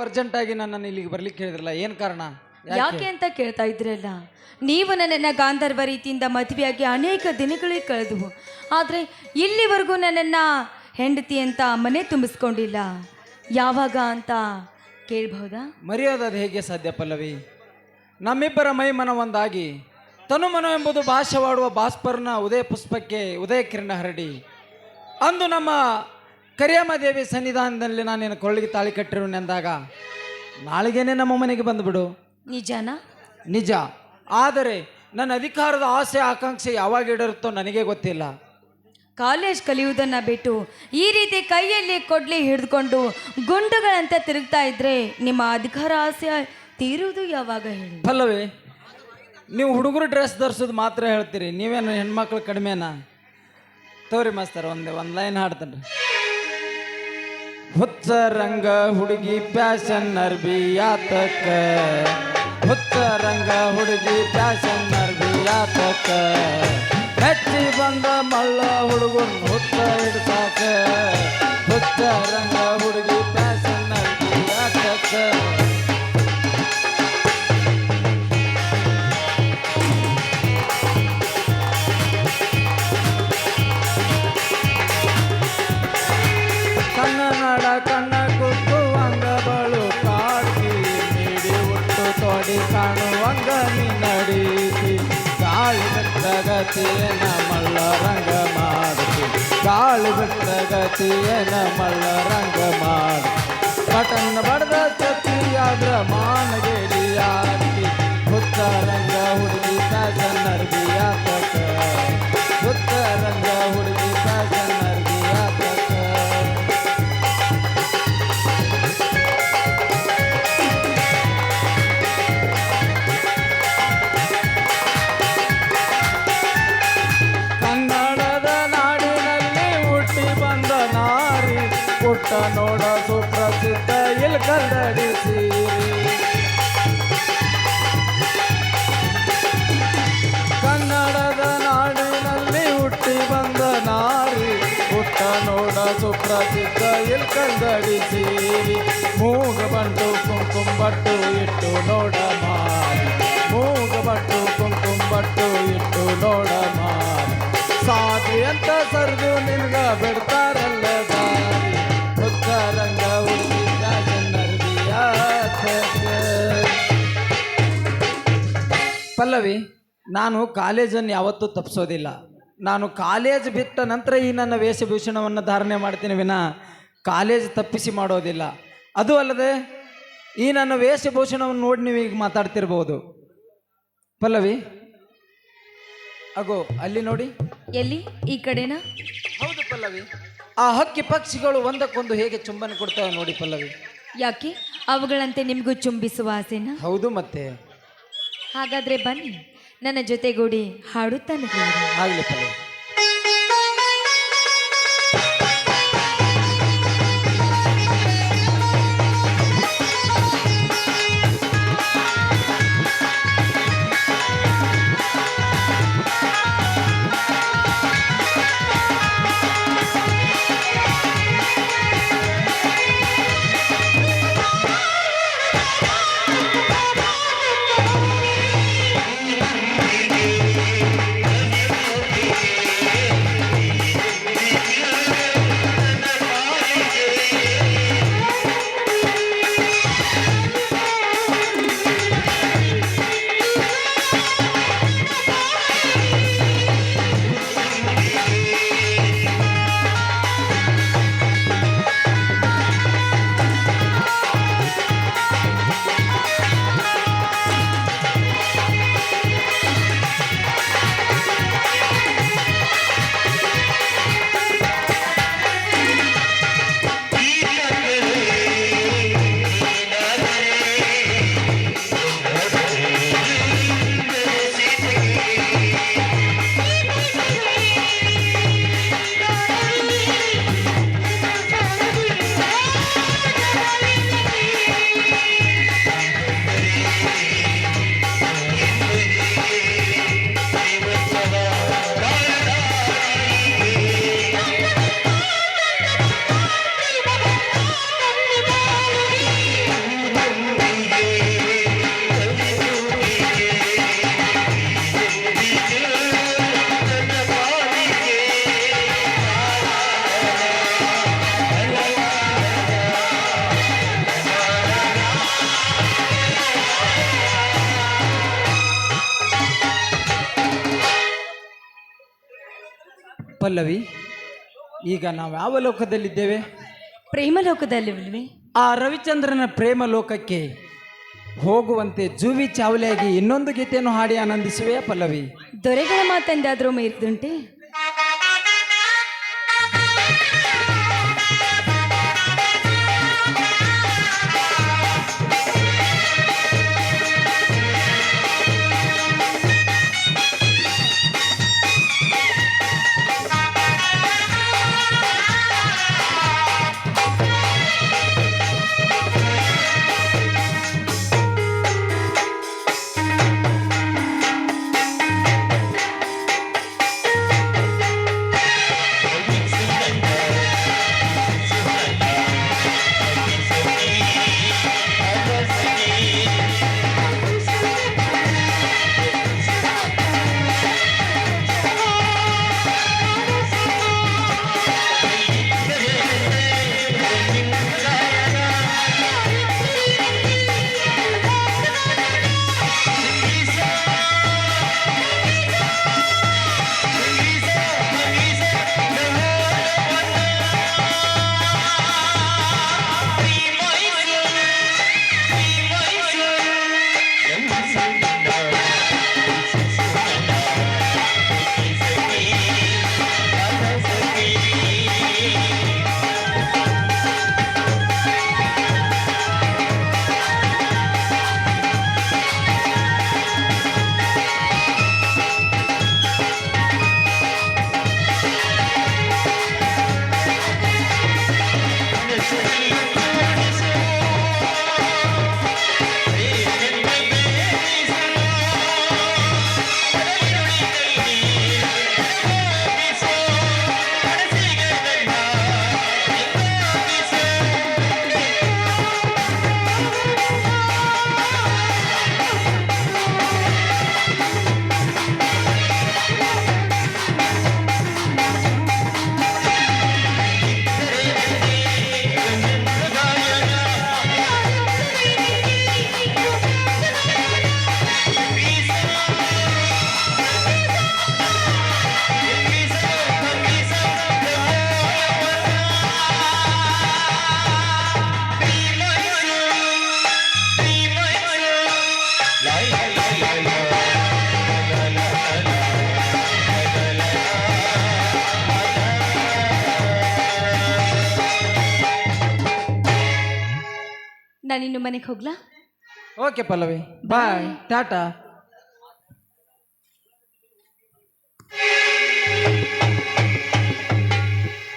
Urgent ಆಗಿ ನನ್ನನ್ನು ಇಲ್ಲಿಗೆ ಬರ್ಲಿಕ್ಕೆ ಹೇಳಿದ್ರಲ್ಲ ಏನ್ ಕಾರಣ? ಯಾಕೆ? ಅಂತ ಕೇಳ್ತಾ ಇದ್ರಲ್ಲ ನೀವು ನನ್ನನ್ನು ಗಾಂಧರ್ವ ರೀತಿಯಿಂದ ಮದುವೆಯಾಗಿ ಅನೇಕ ದಿನಗಳೇ ಕಳೆದವು. ಆದರೆ ಇಲ್ಲಿವರೆಗೂ ನನ್ನನ್ನು ಹೆಂಡತಿ ಅಂತ ಮನೆ ತುಂಬಿಸ್ಕೊಂಡಿಲ್ಲ. ಯಾವಾಗ ಅಂತ ಕೇಳ್ಬಹುದಾ? ಮರೆಯೋದದು ಹೇಗೆ ಸಾಧ್ಯ ಪಲ್ಲವಿ? ನಮ್ಮಿಬ್ಬರ ಮೈ ಮನ ಒಂದಾಗಿ ತನುಮನ ಎಂಬುದು ಭಾಷವಾಡುವ ಭಾಸ್ಪರ್ನ ಉದಯ ಪುಷ್ಪಕ್ಕೆ ಉದಯ ಕಿರಣ ಹರಡಿ. ಅಂದು ನಮ್ಮ ಕರಿಯಮ್ಮ ದೇವಿ ಸನ್ನಿಧಾನದಲ್ಲಿ ನಾನು ನಿನ್ನ ಕೊಳ್ಳಿಗೆ ತಾಳಿ ಕಟ್ಟಿರುವನೆಂದಾಗ ನಾಳೆಗೇನೆ ನಮ್ಮ ಮನೆಗೆ ಬಂದುಬಿಡು. ನಿಜನಾ? ನಿಜ. ಆದರೆ ನನ್ನ ಅಧಿಕಾರದ ಆಸೆ ಆಕಾಂಕ್ಷೆ ಯಾವಾಗ ಇಡಿರುತ್ತೋ ನನಗೆ ಗೊತ್ತಿಲ್ಲ. ಕಾಲೇಜ್ ಕಲಿಯುವುದನ್ನ ಬಿಟ್ಟು ಈ ರೀತಿ ಕೈಯಲ್ಲಿ ಕೊಡ್ಲಿ ಹಿಡಿದುಕೊಂಡು ಗುಂಡುಗಳಂತೆ ತಿರುಗ್ತಾ ಇದ್ರೆ ನಿಮ್ಮ ಅಧಿಕಾರ ಆಸೆ ತೀರುವುದು ಯಾವಾಗ ಹೇಳಿ? ಪಲ್ಲವಿ ನೀವು ಹುಡುಗರು ಡ್ರೆಸ್ ಧರಿಸೋದು ಮಾತ್ರ ಹೇಳ್ತೀರಿ. ನೀವೇನು ಹೆಣ್ಮಕ್ಳು ಕಡಿಮೆನಾ? ತೋರಿ ಮಾಸ್ತರ್ ಒಂದೇ ಒಂದು ಲೈನ್ ಹಾಡ್ತೇನೆ ಹುಚ್ಚ ರಂಗ ಹುಡುಗಿ ಪ್ಯಾಶನ್ ಅರ್ಬಿ ಯಾತಕ ಹುಚ್ಚ ರಂಗ ಹುಡುಗಿ ಪ್ಯಾಶನ್ ಅರ್ಬಿ ಯಾತಕ ಮೆಚ್ಚಿ ಬಂದ ಮಳ್ಳ ಹುಡುಗನ್ ಹುಚ್ಚ ಹಿಡ್ಸಾಕ ಹುಚ್ಚ ರಂಗ ಹುಡುಗಿ ಪ್ಯಾಶನ್ ಅರ್ಬಿ ಯಾತಕ ಉಟ್ಟು ತೋಡಿ ಕಾಣುವಂಗ ನೀ ನಡೀತಿ ಗಾಳಿ ಬಿಟ್ಟ ಗತಿಯನ ಮಳ್ಳ ರಂಗ ಮಾಡ್ತಿ ಗಾಳಿ ಬಿಟ್ಟ ಗತಿಯನ ಮಳ್ಳ ರಂಗ ಮಾಡಿ ಬಟನ್ ಬಡ್ದ ಚತ್ತಿಯಾದ್ರ ಮಾನಗೇಡಿಯಾಗ್ತಿ ಹುತ್ತ ರಂಗ ಹುಡುಗಿ ಫ್ಯಾಷನ್ ಅರ್ಬಿ ಆತಕ ಹುತ್ತ ರಂಗ ಹುಡುಗಿ ಫ್ಯಾಷನ್ ಪುಟ್ಟ ನೋಡ ಸುಪ್ರಸಿದ್ಧ ಇಲ್ಕಲ್ಲಡಿ ಸೀರಿ ಕನ್ನಡದ ನಾಡಿನಲ್ಲಿ ಹುಟ್ಟಿ ಬಂದ ನಾರಿ ಪುಟ್ಟ ನೋಡ ಸುಪ್ರಸಿದ್ಧ ಇಲ್ಕಂದಡಿ ಸೀರಿ ಮೂಗ ಬಂಟು ಕುಂಕುಮ ಬಟ್ಟು ಇಟ್ಟು ನೋಡ ಪಲ್ಲವಿ ನಾನು ಕಾಲೇಜನ್ನು ಯಾವತ್ತೂ ತಪ್ಪಿಸೋದಿಲ್ಲ ನಾನು ಕಾಲೇಜ್ ಬಿಟ್ಟ ನಂತರ ಈ ನನ್ನ ವೇಷಭೂಷಣವನ್ನು ಧಾರಣೆ ಮಾಡ್ತೀನಿ ವಿನ ಕಾಲೇಜ್ ತಪ್ಪಿಸಿ ಮಾಡೋದಿಲ್ಲ. ಅದು ಅಲ್ಲದೆ ಈ ನನ್ನ ವೇಷಭೂಷಣವನ್ನು ನೋಡಿ ನೀವು ಈಗ ಮಾತಾಡ್ತಿರ್ಬೋದು. ಪಲ್ಲವಿ ಅಗೋ ಅಲ್ಲಿ ನೋಡಿ. ಎಲ್ಲಿ? ಈ ಕಡೆನಾ? ಹೌದು ಪಲ್ಲವಿ. ಆ ಹಕ್ಕಿ ಪಕ್ಷಿಗಳು ಒಂದಕ್ಕೊಂದು ಹೇಗೆ ಚುಂಬನೆ ಕೊಡ್ತವೆ ನೋಡಿ ಪಲ್ಲವಿ. ಯಾಕೆ? ಅವುಗಳಂತೆ ನಿಮಗೂ ಚುಂಬಿಸುವ ಆಸೆನಾ? ಹೌದು ಮತ್ತೆ. ಹಾಗಾದ್ರೆ ಬನ್ನಿ ನನ್ನ ಜೊತೆಗೂಡಿ ಹಾಡುತ್ತಾನೆ ಆಗಲಿ ಪಲ್ಲವಿ ಪಲ್ಲವಿ ಈಗ ನಾವು ಯಾವ ಲೋಕದಲ್ಲಿದ್ದೇವೆ? ಪ್ರೇಮಲೋಕದಲ್ಲಿಲ್ವೇ ಆ ರವಿಚಂದ್ರನ ಪ್ರೇಮ ಲೋಕಕ್ಕೆ ಹೋಗುವಂತೆ ಜೂವಿ ಚಾವಲಿಯಾಗಿ ಇನ್ನೊಂದು ಗೀತೆಯನ್ನು ಹಾಡಿ ಆನಂದಿಸುವೆ ಪಲ್ಲವಿ? ದೊರೆಗಳ ಮಾತಂದಾದ್ರೂ ಮೀರಿದುಂಟೆ ನಾನಿನ್ನು ಮನೆಗೆ ಹೋಗ್ಲಾ? ಓಕೆ ಪಲ್ಲವಿ. ಬಾಯ್ ಟಾಟಾ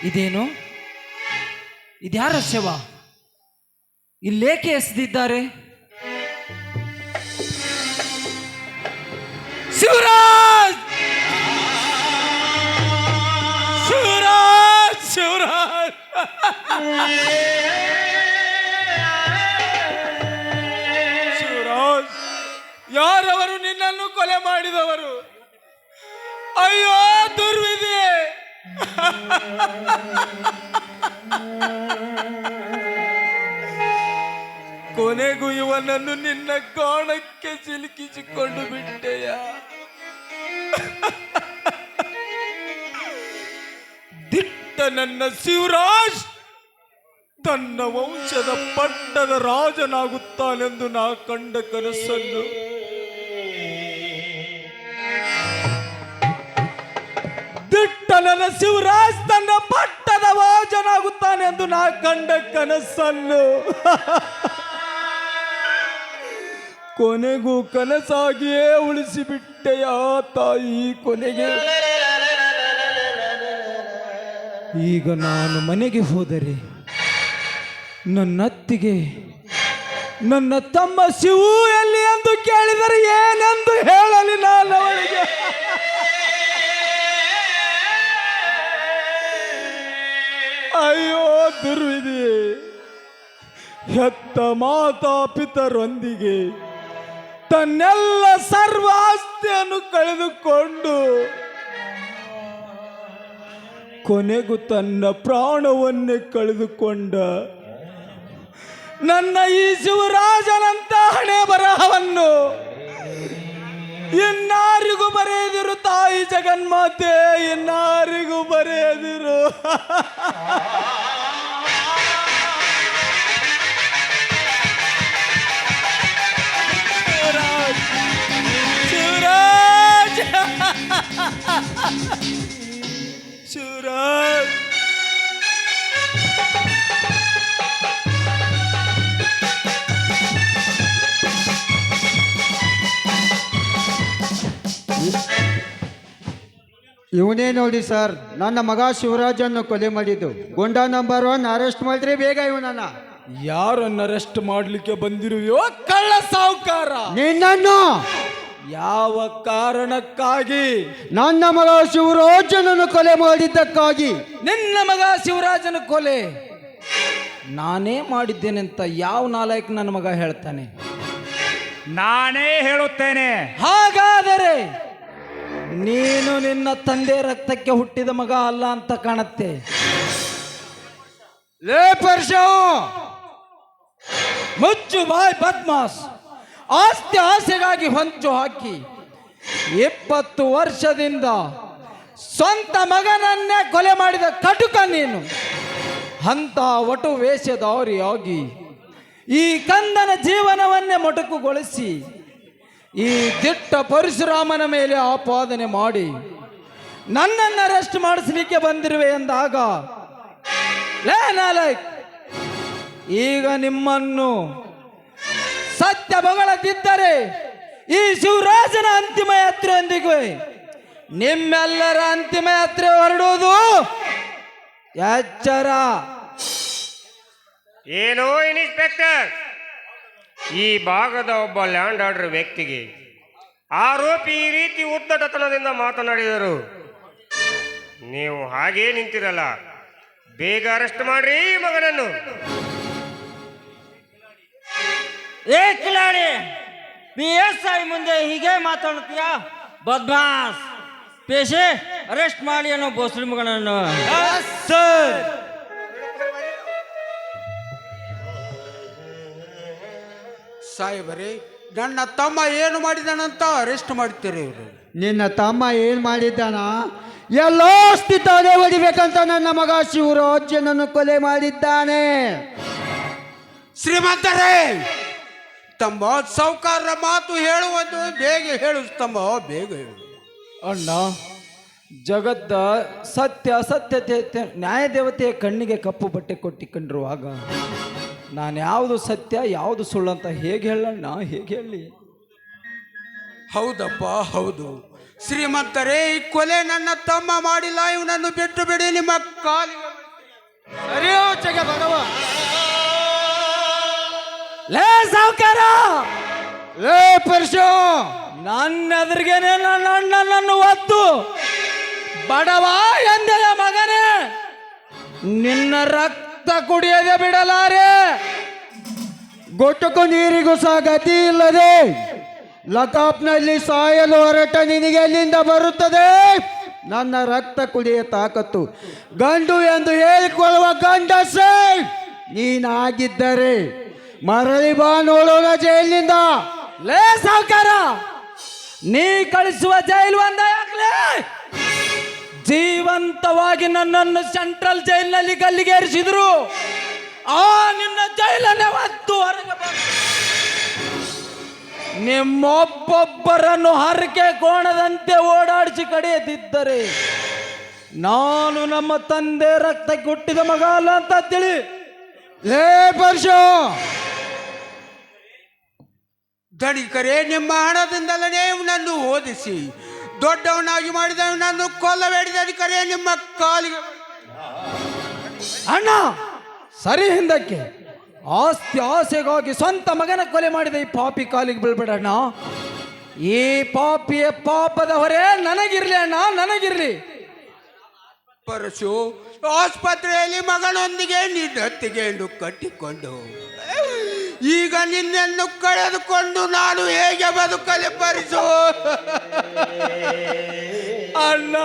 ಇದೇನು? ಇದ್ಯಾರ ಶವ? ಇಲ್ಲೇಕೆ ಎಸೆದಿದ್ದಾರೆ. ಶಿವರಾಜ್ ಶಿವರಾಜ್! ಶಿವರಾಜ್ ಶಿವರಾಜ್. ಯಾರವರು ನಿನ್ನನ್ನು ಕೊಲೆ ಮಾಡಿದವರು? ಅಯ್ಯೋ, ದುರ್ವಿಧಿ! ಕೊನೆಗೂ ಇವನನ್ನು ನಿನ್ನ ಗಾಣಕ್ಕೆ ಸಿಲುಕಿಸಿಕೊಂಡು ಬಿಟ್ಟೆಯ? ದಿಟ್ಟ ನನ್ನ ಶಿವರಾಜ್! ತನ್ನ ವಂಶದ ಪಟ್ಟದ ರಾಜನಾಗುತ್ತಾನೆಂದು ನಾ ಕಂಡ ಕನಸನ್ನು ನನ್ನ ಶಿವರಾಜ್ ತನ್ನ ಪಟ್ಟದ ವಾಜನಾಗುತ್ತಾನೆ ಎಂದು ನಾ ಕಂಡ ಕನಸನ್ನು. ಕೊನೆಗೂ ಕನಸಾಗಿಯೇ ಉಳಿಸಿಬಿಟ್ಟೆಯ ತಾಯಿ ಕೊನೆಗೆ. ಈಗ ನಾನು ಮನೆಗೆ ಹೋದರೆ ನನ್ನತ್ತಿಗೆ ನನ್ನ ತಮ್ಮ ಶಿವು ಎಲ್ಲಿ ಎಂದು ಕೇಳಿದರೆ ಏನೆಂದು ಹೇಳಲಿ ನಾನು ಅವಳಿಗೆ. ಅಯ್ಯೋ, ದುರ್ವಿಧಿ. ಹೆತ್ತ ಮಾತಾ ಪಿತರೊಂದಿಗೆ ತನ್ನೆಲ್ಲ ಸರ್ವಾಸ್ತಿಯನ್ನು ಕಳೆದುಕೊಂಡು ಕೊನೆಗೂ ತನ್ನ ಪ್ರಾಣವನ್ನೇ ಕಳೆದುಕೊಂಡ ನನ್ನ ಈ ಶಿವರಾಜನಂತ ಹಣೆ ಬರಹವನ್ನು ಇನ್ನಾರಿಗೂ ಬರೆಯದಿರು ತಾಯಿ ಜಗನ್ಮಾತೆ ಇನ್ನಾರಿಗೂ ಬರೆಯದಿರು ಶಿವರಾಜ್. ಶಿವರಾಜ್. ಇವನೇ ನೋಡಿ ಸರ್ ನನ್ನ ಮಗ ಶಿವರಾಜನ್ನು ಕೊಲೆ ಮಾಡಿದ್ದು. ಗುಂಡ ನಂಬರ್ ಒನ್ ಅರೆಸ್ಟ್ ಮಾಡಿದ್ರೆ ಬೇಗ ಇವನನ್ನ. ಯಾರನ್ನ ಅರೆಸ್ಟ್ ಮಾಡ್ಲಿಕ್ಕೆ ಬಂದಿರುವೆಯೋ ಕಳ್ಳ ಸಾಹುಕಾರ ನಿನ್ನನ್ನು. ಯಾವ ಕಾರಣಕ್ಕಾಗಿ? ನನ್ನ ಮಗ ಶಿವರಾಜನನ್ನು ಕೊಲೆ ಮಾಡಿದ್ದಕ್ಕಾಗಿ. ನಿನ್ನ ಮಗ ಶಿವರಾಜನ ಕೊಲೆ. ನಾನೇ ಮಾಡಿದ್ದೇನೆ ಅಂತ ಯಾವ ನಾಲಾಯಕ್ ನನ್ನ ಮಗ ಹೇಳ್ತಾನೆ? ನಾನೇ ಹೇಳುತ್ತೇನೆ. ಹಾಗಾದರೆ ನೀನು ನಿನ್ನ ತಂದೆ ರಕ್ತಕ್ಕೆ ಹುಟ್ಟಿದ ಮಗ ಅಲ್ಲ ಅಂತ ಕಾಣತ್ತೆ. ಲೇ ಮುಚ್ಚು ಬಾಯ್ ಬದ್ಮಾಸ್. ಆಸ್ತಿ ಆಸೆಗಾಗಿ ಹೊಂಚು ಹಾಕಿ. ಇಪ್ಪತ್ತು ವರ್ಷದಿಂದ ಸ್ವಂತ ಮಗನನ್ನೇ ಕೊಲೆ ಮಾಡಿದ ಕಟುಕ ನೀನು. ಅಂತ ವಟು ವೇಷದವರಿಯಾಗಿ ಈ ಕಂದನ ಜೀವನವನ್ನೇ ಮೊಟಕುಗೊಳಿಸಿ ಈ ದಿಟ್ಟ ಪರಶುರಾಮನ ಮೇಲೆ ಆಪಾದನೆ ಮಾಡಿ, ನನ್ನನ್ನು ಅರೆಸ್ಟ್ ಮಾಡಿಸ್ಲಿಕ್ಕೆ ಬಂದಿರುವೆ ಎಂದಾಗ ಈಗ ನಿಮ್ಮನ್ನು ಸತ್ಯ ಬಗಳದಿದ್ದರೆ ಈ ಶಿವರಾಜನ ಅಂತಿಮ ಯಾತ್ರೆಯೊಂದಿಗೆ ನಿಮ್ಮೆಲ್ಲರ ಅಂತಿಮ ಯಾತ್ರೆ ಹೊರಡುವುದು? ಎಚ್ಚರ. ಏನು, ಇನ್ಸ್ಪೆಕ್ಟರ್? ಈ ಭಾಗದ ಒಬ್ಬ ಲ್ಯಾಂಡ್ ಆರ್ಡರ್ ವ್ಯಕ್ತಿಗೆ ಆರೋಪಿ ಈ ರೀತಿ ಉದ್ದಟತನದಿಂದ ಮಾತನಾಡಿದರು. ನೀವು ಹಾಗೇ ನಿಂತಿರಲ್ಲ ಬೇಗ ಅರೆಸ್ಟ್ ಮಾಡ್ರಿ ಈ ಮಗನನ್ನು. ಏ ಕಿಲಾಡಿ ಬಿ ಎಸ್ ಐ ಮುಂದೆ ಹೀಗೆ ಮಾತಾಡ್ತೀಯ? ಬದ್ಮಾಸ್ ಪೇಶೆ ಅರೆಸ್ಟ್ ಮಾಡಿ ಅನ್ನೋ ಬೋಸ್ರಿ ಮಗನನ್ನು. ಸಾಹೇಬರೇ ನನ್ನ ತಮ್ಮ ಏನು ಮಾಡಿದಾನಂತ ಅರೆಸ್ಟ್ ಮಾಡ್ತೀರಿ ಇವರು. ನಿನ್ನ ತಮ್ಮ ಏನು ಮಾಡಿದ್ದಾನ? ಎಲ್ಲೋ ಸ್ಥಿತಾನೆ ಹೊಡಿಬೇಕಂತ ನನ್ನ ಮಗ ಶಿವರಾಜನನ್ನು ಕೊಲೆ ಮಾಡಿದ್ದಾನೆ. ಶ್ರೀಮಂತರೇ ತಮ್ಮ ಸೌಕಾರ ಮಾತು ಹೇಳುವುದು ಬೇಗ ಹೇಳು ತಮ್ಮ ಬೇಗ ಹೇಳು. ಅಣ್ಣ ಜಗತ್ತ ಸತ್ಯ ಸತ್ಯತೆ ನ್ಯಾಯದೇವತೆಯ ಕಣ್ಣಿಗೆ ಕಪ್ಪು ಬಟ್ಟೆ ಕೊಟ್ಟಿಕೊಂಡಿರುವಾಗ ನಾನು ಯಾವುದು ಸತ್ಯ ಯಾವುದು ಸುಳ್ಳು ಅಂತ ಹೇಗೆ ಹೇಳಣ್ಣ? ಹೇಗೆ ಹೇಳಿ? ಹೌದಪ್ಪ ಹೌದು. ಶ್ರೀಮಂತರೇ ಈ ಕೊಲೆ ನನ್ನ ತಮ್ಮ ಮಾಡಿಲ್ಲ ಇವನನ್ನು ಬಿಟ್ಟು ಬಿಡಿ ನಿಮ್ಮ ಕಾಲಿಗೆ ಅರೆಯೋ ಜಗ ಭಗವ. ಲೇ ಸಾವುಕಾರ! ಲೇ ಪರಶು! ನನ್ನ ಎದುರಿಗೇನೆ ನನ್ನ ಅಣ್ಣನನ್ನು ಒತ್ತು. ಬಡವ ಎಂದೆಯ ಮಗನೇ ನಿನ್ನ ರಕ್ತ ಕುಡಿಯದೆ ಬಿಡಲಾರೆ. ಗೊಟ್ಟಕ್ಕೂ ನೀರಿಗೂ ಸಹ ಗತಿ ಇಲ್ಲದೆ ಲಕಾಪ್ನಲ್ಲಿ ಸಾಯಲು ಹೊರಟ ನಿನಗೆ ಎಲ್ಲಿಂದ ಬರುತ್ತದೆ? ನನ್ನ ರಕ್ತ ಕುಡಿಯ ತಾಕತ್ತು. ಗಂಡು ಎಂದು ಹೇಳಿಕೊಳ್ಳುವ ಗಂಡಸೇ, ನೀನಾಗಿದ್ದರೆ ಮರಳಿ ಬಾ ನೋಡೋಣ ಜೈಲಿನಿಂದ. ಲೇ ಸಾವುಕಾರ, ನೀ ಕಳಿಸುವ ಜೈಲು ಒಂದ ಯಾಕ್ಲೆ? ಜೀವಂತವಾಗಿ ನನ್ನನ್ನು ಸೆಂಟ್ರಲ್ ಜೈಲಿನಲ್ಲಿ ಗಲ್ಲಿಗೇರಿಸಿದ್ರು. ಆ ನಿನ್ನ ಜೈಲನ್ನೇ ಒತ್ತು ಹೊರಗೆ ನಿಮ್ಮೊಬ್ಬೊಬ್ಬರನ್ನು ಹರಕೆ ಕೋಣದಂತೆ ಓಡಾಡಿಸಿ ಕಡಿಯದಿದ್ದರೆ ನಾನು ನಮ್ಮ ತಂದೆ ರಕ್ತ ಕೊಟ್ಟಿದ ಮಗ ಅಲ್ಲ ಅಂತ ತಿಳಿ. ಲೇ ಪರ್ಷ ಧನಿಕರೇ ನಿಮ್ಮ ಹಣದಿಂದಲೇ ನನ್ನನ್ನು ಓದಿಸಿ ದೊಡ್ಡವನಾಗಿ ಮಾಡಿದ ನಾನು ಕೊಲ್ಲಬೇಡಿದ ಅಧಿಕಾರಿ ನಿಮ್ಮ ಕಾಲಿಗೆ. ಅಣ್ಣ ಸರಿ ಹಿಂದಕ್ಕೆ. ಆಸ್ತಿ ಆಸೆಗಾಗಿ ಸ್ವಂತ ಮಗನ ಕೊಲೆ ಮಾಡಿದ ಈ ಪಾಪಿ ಕಾಲಿಗೆ ಬೀಳ್ಬೇಡ ಅಣ್ಣ. ಈ ಪಾಪಿಯ ಪಾಪದ ಹೊರೆ ನನಗಿರ್ಲಿ ಅಣ್ಣ ನನಗಿರ್ಲಿ. ಪರಶು ಆಸ್ಪತ್ರೆಯಲ್ಲಿ ಮಗನೊಂದಿಗೆ ನಿನ್ನತ್ತಿಗೆಯನ್ನು ಕಟ್ಟಿಕೊಂಡು ಈಗ ನಿನ್ನನ್ನು ಕಳೆದುಕೊಂಡು ನಾನು ಹೇಗೆ ಬದುಕಲಿ ಬರಿಸು ಅಣ್ಣ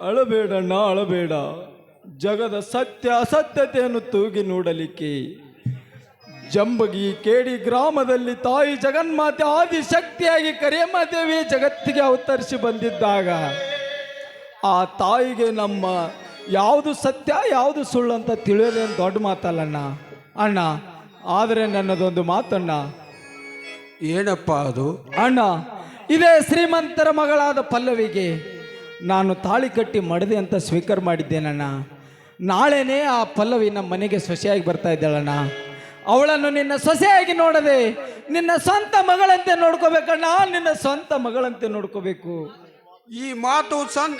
ಅಳಬೇಡಣ್ಣ? ಅಳಬೇಡ. ಜಗದ ಸತ್ಯ ಅಸತ್ಯತೆಯನ್ನು ತೂಗಿ ನೋಡಲಿಕ್ಕೆ. ಜಂಬಗಿ ಕೇಡಿ ಗ್ರಾಮದಲ್ಲಿ ತಾಯಿ ಜಗನ್ಮಾತೆ ಆದಿಶಕ್ತಿಯಾಗಿ ಕರಿಯಮ್ಮದೇವಿ ಜಗತ್ತಿಗೆ ಅವತರಿಸಿ ಬಂದಿದ್ದಾಗ ಆ ತಾಯಿಗೆ ನಮ್ಮ ಯಾವುದು ಸತ್ಯ ಯಾವುದು ಸುಳ್ಳು ಅಂತ ತಿಳಿಯೋದೇನು ದೊಡ್ಡ ಮಾತಲ್ಲಣ್ಣ ಅಣ್ಣ ಆದರೆ ನನ್ನದೊಂದು ಮಾತಣ್ಣ. ಏನಪ್ಪ ಅದು? ಅಣ್ಣ ಇದೇ ಶ್ರೀಮಂತರ ಮಗಳಾದ ಪಲ್ಲವಿಗೆ ನಾನು ತಾಳಿ ಕಟ್ಟಿ ಮಡದೆ ಅಂತ ಸ್ವೀಕಾರ ಮಾಡಿದ್ದೇನಣ್ಣ. ನಾಳೆನೇ ಆ ಪಲ್ಲವಿ ನಮ್ಮ ಮನೆಗೆ ಸೊಸೆಯಾಗಿ ಬರ್ತಾ ಇದ್ದಾಳಣ್ಣ. ಅವಳನ್ನು ನಿನ್ನ ಸೊಸೆಯಾಗಿ ನೋಡದೆ ನಿನ್ನ ಸ್ವಂತ ಮಗಳಂತೆ ನೋಡ್ಕೋಬೇಕಣ್ಣ ನಿನ್ನ ಸ್ವಂತ ಮಗಳಂತೆ ನೋಡ್ಕೋಬೇಕು. ಈ ಮಾತು ಸನ್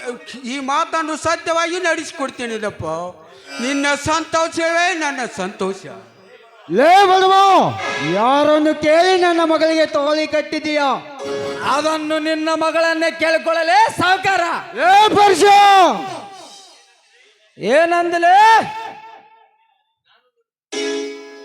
ಈ ಮಾತನ್ನು ಸತ್ಯವಾಗಿ ನಡೆಸಿಕೊಡ್ತೇನಿದಪ್ಪ ನಿನ್ನ ಸಂತೋಷವೇ ನನ್ನ ಸಂತೋಷ. ಲೇ ಬಡವ ಯಾರನ್ನು ಕೇಳಿ ನನ್ನ ಮಗಳಿಗೆ ತೋಳಿ ಕಟ್ಟಿದೀಯಾ ಅದನ್ನು ನಿನ್ನ ಮಗಳನ್ನೇ ಕೇಳಿಕೊಳ್ಳಲೇ ಸಾವುಕಾರ. ಏ ಪರ್ಷ! ಏನಂದಲೇ?